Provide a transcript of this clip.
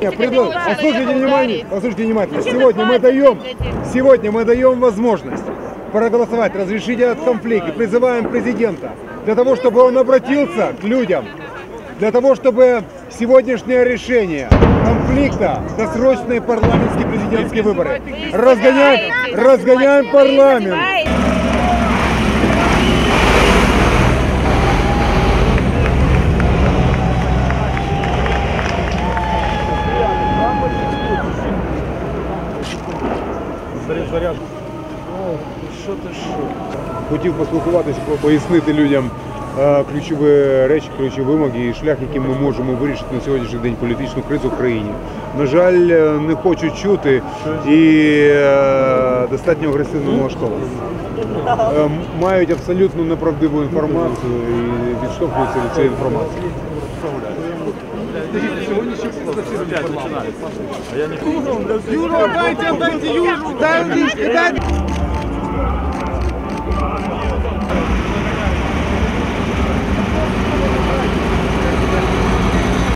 Предло- Послушайте внимание, послушайте внимательно. Сегодня мы даем, сегодня мы даем возможность проголосовать, разрешить этот конфликт и призываем президента для того, чтобы он обратился к людям, для того, чтобы сегодняшнее решение конфликта, досрочные парламентские президентские выборы, разгоняем, разгоняем парламент. Хотів поспілкуватися, по- пояснити людям ключові речі, ключові вимоги і шлях, яким ми можемо вирішити на сьогоднішній день політичну кризу в країні. На жаль, е, не хочуть чути і е, достатньо агресивно налаштовані. Е, Мають абсолютно неправдиву інформацію і відштовхуються від цієї інформації. Юра, дайте, дайте, Юру, дайте, дайте.